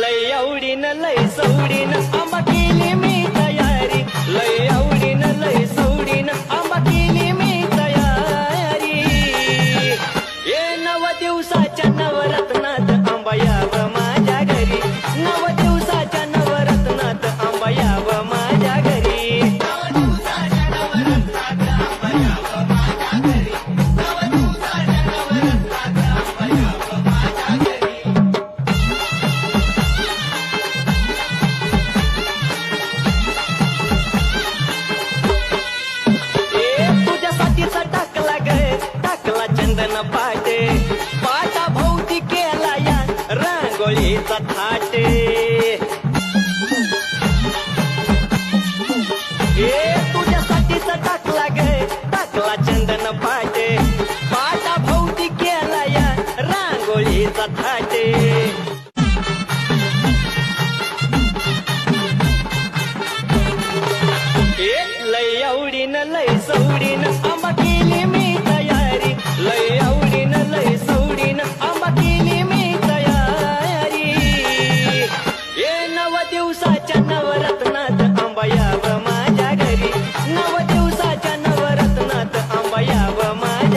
लय आवडीन लय सवडीन आंबा केली मी तयारी. लय आवडीन लय सवडीन आंबा केली मी तयारी. ये नव दिवसाच्या नवरत्नात आंबा यावा रांगोळीचा थाटे ए तुझ्यासाठीचा टाकला गे टाकला चंदन पाटे. पाटा भोवती केला या रांगोळीचा थाटे लय आवडीन लय सवडीन